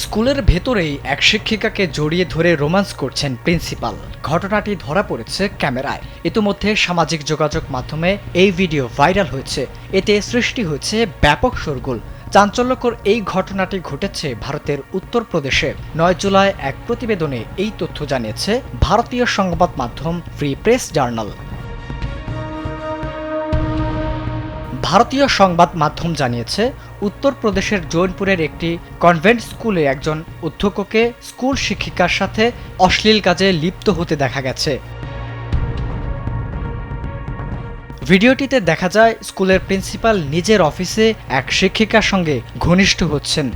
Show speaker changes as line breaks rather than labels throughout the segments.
স্কুলের ভেতরেই এক শিক্ষিকাকে জড়িয়ে ধরে রোমান্স করছেন প্রিন্সিপাল। ঘটনাটি ধরা পড়েছে ক্যামেরায়। ইতিমধ্যে সামাজিক যোগাযোগ মাধ্যমে এই ভিডিও ভাইরাল হয়েছে। এতে সৃষ্টি হয়েছে ব্যাপক শোরগোল। চাঞ্চল্যকর এই ঘটনাটি ঘটেছে ভারতের উত্তরপ্রদেশে। নয় জুলাই এক প্রতিবেদনে এই তথ্য জানিয়েছে ভারতীয় সংবাদ মাধ্যম ফ্রি প্রেস জার্নাল। ভারতীয় সংবাদ মাধ্যম জানিয়েছে উত্তরপ্রদেশের জৌনপুরের একটি কনভেন্ট স্কুলে একজন অধ্যক্ষকে স্কুল শিক্ষিকার সাথে অশ্লীল কাজে লিপ্ত হতে দেখা গেছে। ভিডিওটিতে দেখা যায় স্কুলের প্রিন্সিপাল নিজের অফিসে এক শিক্ষিকার সঙ্গে ঘনিষ্ঠ হচ্ছেন।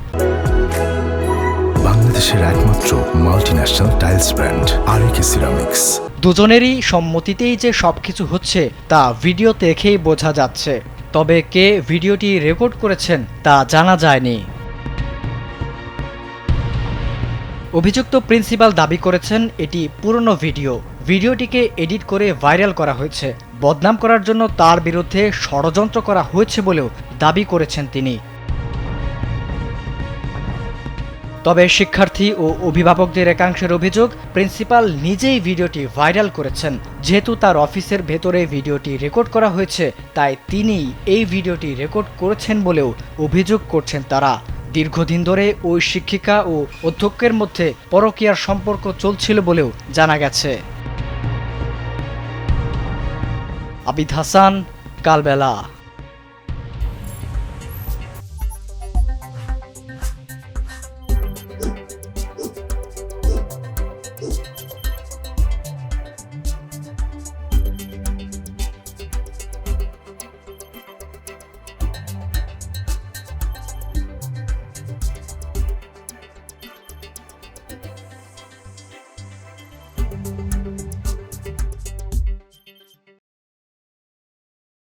বাংলাদেশের একমাত্র multinational tiles brand RAK ceramics
দুজনেরই সম্মতিতেই যে সবকিছু হচ্ছে তা ভিডিও দেখেই বোঝা যাচ্ছে। তবে কে ভিডিওটি রেকর্ড করেছেন তা জানা যায়নি। অভিযুক্ত প্রিন্সিপাল দাবি করেছেন এটি পুরনো ভিডিও। ভিডিওটিকে এডিট করে ভাইরাল করা হয়েছে। বদনাম করার জন্য তার বিরুদ্ধে ষড়যন্ত্র করা হয়েছে বলেও দাবি করেছেন তিনি। তবে শিক্ষার্থী ও অভিভাবকদের একাংশের অভিযোগ, প্রিন্সিপাল নিজেই ভিডিওটি ভাইরাল করেছেন। যেহেতু তার অফিসের ভেতরে ভিডিওটি রেকর্ড করা হয়েছে, তাই তিনি এই ভিডিওটি রেকর্ড করেছেন বলেও অভিযোগ করছেন তারা। দীর্ঘদিন ধরে ওই শিক্ষিকা ও অধ্যক্ষের মধ্যে পরকীয়ার সম্পর্ক চলছিল বলেও জানা গেছে। আবিদ হাসান, কালবেলা।